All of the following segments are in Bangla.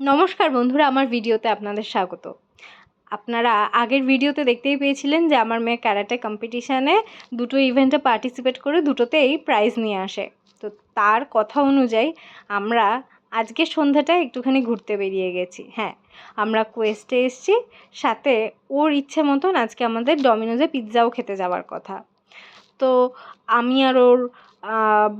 নমস্কার বন্ধুরা, আমার ভিডিওতে আপনাদের স্বাগত। আপনারা আগের ভিডিওতে দেখতেই পেয়েছিলেন যে আমার মেয়ে ক্যারাটে কম্পিটিশানে দুটো ইভেন্টে পার্টিসিপেট করে দুটোতেই প্রাইজ নিয়ে আসে। তো তার কথা অনুযায়ী আমরা আজকে সন্ধ্যাটা একটুখানি ঘুরতে বেরিয়ে গেছি। হ্যাঁ আমরা কোয়েস্টে এসেছি, সাথে ওর ইচ্ছে মতন আজকে আমাদের ডমিনোজে পিৎজাও খেতে যাওয়ার কথা। তো আমি আর ওর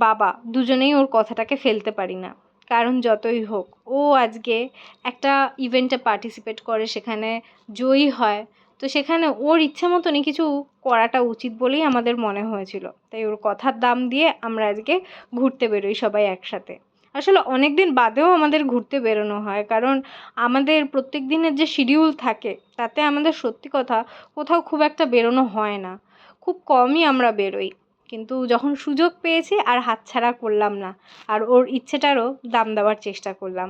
বাবা দুজনেই ওর কথাটাকে ফেলতে পারি না। কারণ যতই হোক, ও আজকে একটা ইভেন্টে পার্টিসিপেট করে, সেখানে জয়ী হয়। তো সেখানে ওর ইচ্ছে মতনই কিছু করাটা উচিত বলেই আমাদের মনে হয়েছিল। তাই ওর কথার দাম দিয়ে আমরা আজকে ঘুরতে বেরোই সবাই একসাথে। আসলে অনেক দিন বাদেও আমাদের ঘুরতে বেরোনো হয়, কারণ আমাদের প্রত্যেক দিনের যে শিডিউল থাকে, তাতে আমাদের সত্যি কথা কোথাও খুব একটা বেরোনো হয় না। খুব কমই আমরা বেরোই। কিন্তু যখন সুযোগ পেয়েছি আর হাতছাড়া করলাম না, আর ওর ইচ্ছেটারও দাম দেওয়ার চেষ্টা করলাম।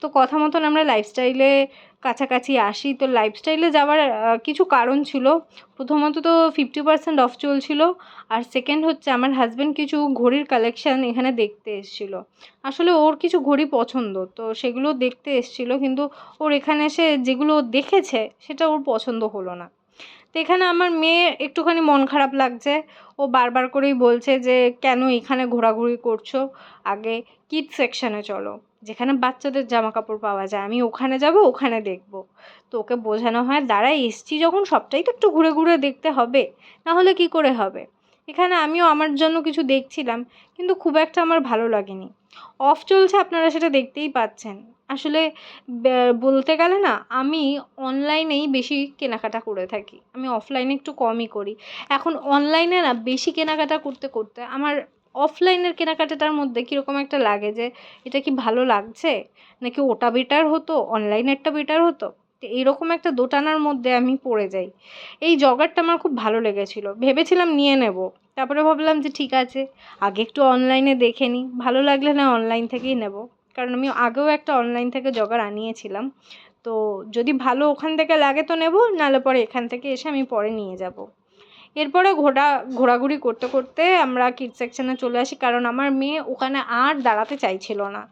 তো কথা মতন আমরা লাইফস্টাইলে কাছাকাছি আসি। তো লাইফস্টাইলে যাওয়ার কিছু কারণ ছিল। প্রথমত তো ফিফটি পার্সেন্ট অফ চলছিল, আর সেকেন্ড হচ্ছে আমার হাজব্যান্ড কিছু ঘড়ির কালেকশান এখানে দেখতে এসেছিল। আসলে ওর কিছু ঘড়ি পছন্দ, তো সেগুলো দেখতে এসেছিল, কিন্তু ওর এখানে এসে যেগুলো দেখেছে, সেটা ওর পছন্দ হলো না। তো এখানে আমার মেয়ে একটুখানি মন খারাপ লাগছে। ও বারবার করেই বলছে যে, কেন এখানে ঘোরাঘুরি করছ? আগে কিড সেকশানে চলো, যেখানে বাচ্চাদের জামা কাপড় পাওয়া যায়। আমি ওখানে যাব, ওখানে দেখব। তো ওকে বোঝানো হয় দাঁড়া এসছি যখন, সবটাই তো একটু ঘুরে ঘুরে দেখতে হবে। না হলে কী করে হবে? এখানে আমিও আমার জন্য কিছু দেখছিলাম, কিন্তু খুব একটা আমার ভালো লাগেনি। অফ চলছে, আপনারা সেটা দেখতেই পাচ্ছেন। আসলে বলতে গেলে না, আমি অনলাইনেই বেশি কেনাকাটা করে থাকি। আমি অফলাইনে একটু কমই করি। এখন অনলাইনে না, বেশি কেনাকাটা করতে করতে আমার অফলাইনের কেনাকাটাটার মধ্যে কীরকম একটা লাগে যে, এটা কি ভালো লাগছে? নাকি ওটা বেটার হতো? অনলাইনেরটা বেটার হতো? এইরকম একটা দোটানার মধ্যে আমি পড়ে যাই। এই জগারটা আমার খুব ভালো লেগেছিলো। ভেবেছিলাম নিয়ে নেব। তারপরে ভাবলাম যে ঠিক আছে, আগে একটু অনলাইনে দেখে নিই। ভালো লাগলে না অনলাইন থেকেই নেব। কারণ আমি আগেও একটা অনলাইন থেকে জগার আনিয়েছিলাম। তো যদি ভালো ওখান থেকে লাগে তো নেব, নাহলে পরে এখান থেকে এসে আমি পরে নিয়ে যাব। এরপরে ঘোরা ঘোরাঘুরি করতে করতে আমরা কিড সেকশনে চলে আসি, কারণ আমার মেয়ে ওখানে আর দাঁড়াতে চাইছিল না।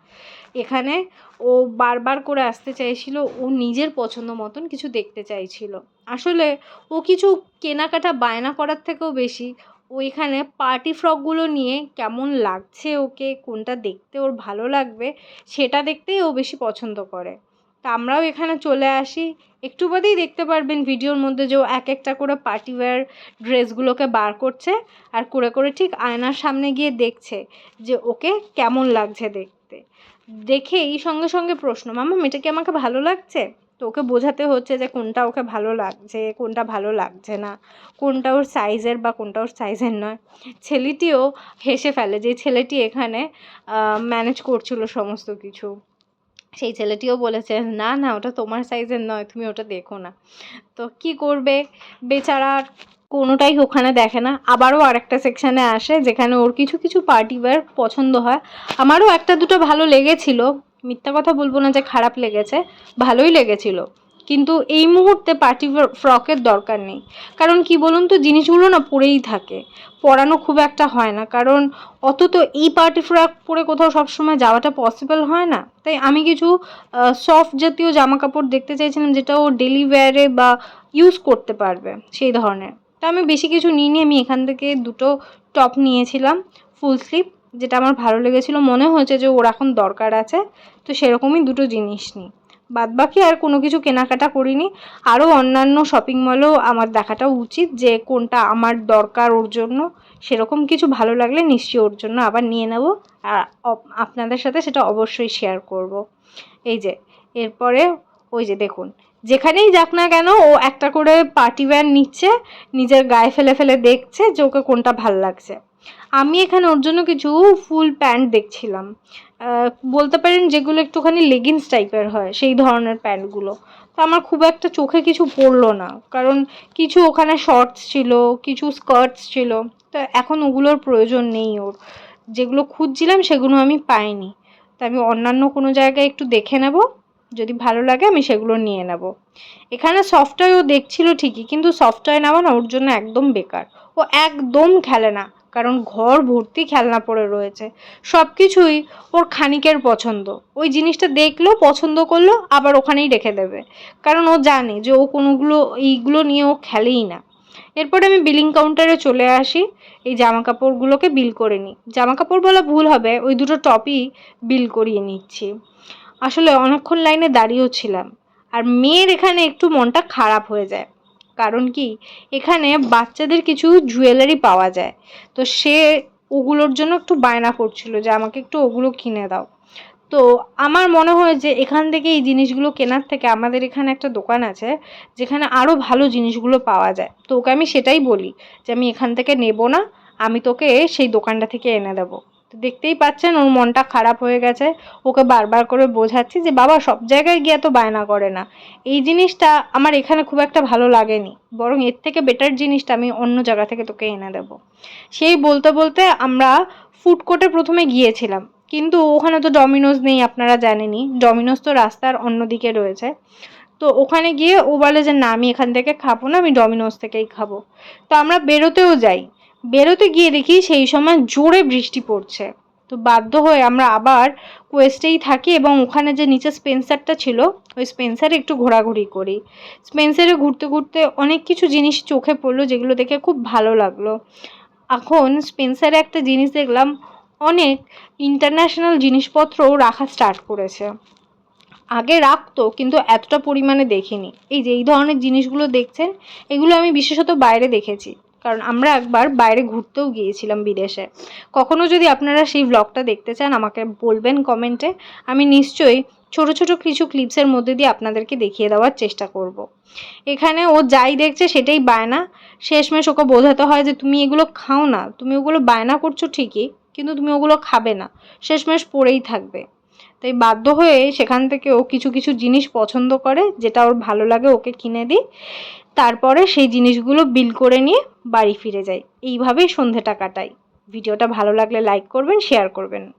এখানে ও বারবার করে আসতে চাইছিল, ও নিজের পছন্দ মতন কিছু দেখতে চাইছিল। আসলে ও কিছু কেনাকাটা, বায়না করার থেকেও বেশি ও এখানে পার্টি ফ্রকগুলো নিয়ে কেমন লাগছে ওকে, কোনটা দেখতে ওর ভালো লাগবে, সেটা দেখতেই ও বেশি পছন্দ করে। তা আমরাও এখানে চলে আসি। একটু বাদেই দেখতে পারবেন ভিডিওর মধ্যে যে এক একটা করে পার্টি ওয়্যার ড্রেসগুলোকে বার করছে আর করে করে ঠিক আয়নার সামনে গিয়ে দেখছে যে ওকে কেমন লাগছে দেখতে। দেখে এই সঙ্গে সঙ্গে প্রশ্ন, মামা, এটা কি আমাকে ভালো লাগছে? তো ওকে বোঝাতে হচ্ছে যে কোনটা ওকে ভালো লাগছে, কোনটা ভালো লাগছে না। কোনটা ওর সাইজের বা কোনটা ওর সাইজের নয়। ছেলেটিও হেসে ফেলে যে ছেলেটি এখানে ম্যানেজ করছিল সমস্ত কিছু। সেই ছেলেটিও বলেছে, না না, ওটা তোমার সাইজের নয়, তুমি ওটা দেখো না। তো কি করবে? বেচারা কোনোটাই ওখানে দেখে না। আবারও আরেকটা সেকশানে আসে যেখানে ওর কিছু কিছু পার্টি পছন্দ হয়। আমারও একটা দুটো ভালো লেগেছিল। মিথ্যা কথা বলব না যে খারাপ লেগেছে, ভালোই লেগেছিল। কিন্তু এই মুহূর্তে পার্টি ফ্রকের দরকার নেই। কারণ কি বলুন তো, জিনিসগুলো না পরেই থাকে। পরানো খুব একটা হয় না। কারণ অত তো এই পার্টি ফ্রক পরে কোথাও সবসময় যাওয়াটা পসিবল হয় না। তাই আমি কিছু সফট জাতীয় জামা কাপড় দেখতে চাইছিলাম যেটা ও ডেলি ওয়্যারে বা ইউজ করতে পারবে সেই ধরনের। তা আমি বেশি কিছু নিইনি। আমি এখান থেকে দুটো টপ নিয়েছিলাম ফুল স্লিভ যেটা আমার ভালো লেগেছিলো, মনে হয়েছে যে ওর এখন দরকার আছে, তো সেরকমই দুটো জিনিস নিই। বাদবাকি আর কোনো কিছু কেনাকাটা করিনি। আরও অন্যান্য শপিং মলেও আমার দেখাটা উচিত যে কোনটা আমার দরকার ওর জন্য। সেরকম কিছু ভালো লাগলে নিশ্চয়ই ওর জন্য আবার নিয়ে নেব। আর আপনাদের সাথে সেটা অবশ্যই শেয়ার করব। এই যে, এরপরে ওই যে দেখুন, যেখানেই যাক না কেন ও একটা করে পার্টি ওয়্যার নিচ্ছে, নিজের গায়ে ফেলে ফেলে দেখছে যে ওকে কোনটা ভালো লাগছে। আমি এখানে ওর জন্য কিছু ফুল প্যান্ট দেখছিলাম। বলতে পারেন যেগুলো একটুখানি লেগিংস টাইপের হয়, সেই ধরনের প্যান্টগুলো। তো আমার খুব একটা চোখে কিছু পড়ল না, কারণ কিছু ওখানে শর্টস ছিল, কিছু স্কার্টস ছিল, তো এখন ওগুলোর প্রয়োজন নেই ওর। যেগুলো খুঁজছিলাম সেগুলো আমি পাইনি। তো আমি অন্যান্য কোনো জায়গায় একটু দেখে নেব, যদি ভালো লাগে আমি সেগুলো নিয়ে নেব। এখানে সফটওয়্যারও দেখছিল ঠিকই, কিন্তু সফটওয়্যার নেওয়া না, ওর জন্য একদম বেকার। ও একদম খেলে না। কারণ ঘর ভর্তি খেলনা পড়ে রয়েছে। সব কিছুই ওর খানিকের পছন্দ। ওই জিনিসটা দেখল পছন্দ করল, আবার ওখানেই রেখে দেবে। কারণ ও জানে যে ও কোনোগুলো, এইগুলো নিয়ে ও খেলেই না। এরপরে আমি বিলিং কাউন্টারে চলে আসি। এই জামা কাপড়গুলোকে বিল করে নিই। জামা কাপড় বলা ভুল হবে, ওই দুটো টপই বিল করিয়ে নিচ্ছি। আসলে অনেকক্ষণ লাইনে দাঁড়িয়েও ছিলাম। আর মেয়ের এখানে একটু মনটা খারাপ হয়ে যায়। কারণ কি? এখানে বাচ্চাদের কিছু জুয়েলারি পাওয়া যায়। তো সে ওগুলোর জন্য একটু বায়না করছিল যে আমাকে একটু ওগুলো কিনে দাও। তো আমার মনে হয় যে এখান থেকে এই জিনিসগুলো কেনার থেকে আমাদের এখানে একটা দোকান আছে, যেখানে আরও ভালো জিনিসগুলো পাওয়া যায়। তো ওকে আমি সেটাই বলি যে আমি এখান থেকে নেব না, আমি তোকে সেই দোকানটা থেকে এনে দেবো। তো দেখতেই পাচ্ছেন, ওর মনটা খারাপ হয়ে গেছে। ওকে বারবার করে বোঝাচ্ছি যে, বাবা, সব জায়গায় গিয়ে তো বায়না করে না। এই জিনিসটা আমার এখানে খুব একটা ভালো লাগেনি। বরং এর থেকে বেটার জিনিসটা আমি অন্য জায়গা থেকে তোকে এনে দেবো। সেই বলতে বলতে আমরা ফুড কোর্টে প্রথমে গিয়েছিলাম। কিন্তু ওখানে তো ডমিনোজ নেই, আপনারা জানেনই। ডমিনোজ তো রাস্তার অন্যদিকে রয়েছে। তো ওখানে গিয়ে ও বলে যে, না, আমি এখান থেকে খাব না, আমি ডমিনোজ থেকেই খাব। তো আমরা বেরোতেও যাই। বেরোতে গিয়ে দেখি সেই সময় জোরে বৃষ্টি পড়ছে। তো বাধ্য হয়ে আমরা আবার কোয়েস্টেই থাকি এবং ওখানে যে নিচে স্পেন্সারটা ছিল, ওই স্পেন্সারে একটু ঘোরাঘুরি করি। স্পেন্সারে ঘুরতে ঘুরতে অনেক কিছু জিনিস চোখে পড়ল যেগুলো দেখে খুব ভালো লাগল। এখন স্পেন্সারে একটা জিনিস দেখলাম, অনেক ইন্টারন্যাশনাল জিনিসপত্রও রাখা স্টার্ট করেছে। আগে রাখতো কিন্তু এতটা পরিমাণে দেখিনি। এই যে এই ধরনের জিনিসগুলো দেখছেন, এগুলো আমি বিশেষত বাইরে দেখেছি। কারণ আমরা একবার বাইরে ঘুরতেও গিয়েছিলাম বিদেশে। কখনো যদি আপনারা সেই ব্লগটা দেখতে চান, আমাকে বলবেন কমেন্টে আমি নিশ্চয়ই ছোট ছোট কিছু ক্লিপসের মধ্যে দিয়ে আপনাদেরকে দেখিয়ে দেওয়ার চেষ্টা করব। এখানে ও যাই দেখছে সেটাই বায়না। শেষমেশ ওকে বোঝাতে হয় যে, তুমি এগুলো খাও না। তুমি ওগুলো বায়না করছ ঠিকই, কিন্তু তুমি ওগুলো খাবে না। শেষমেশ পড়েই থাকবে। তাই বাধ্য হয়ে সেখান থেকে ও কিছু কিছু জিনিস পছন্দ করে, যেটা ওর ভালো লাগে ওকে কিনে দিই। তারপরে সেই জিনিসগুলো বিল করে নিয়ে বাড়ি ফিরে যাই। এইভাবেই সন্ধেটা কাটাই। ভিডিওটা ভালো লাগলে লাইক করবেন শেয়ার করবেন।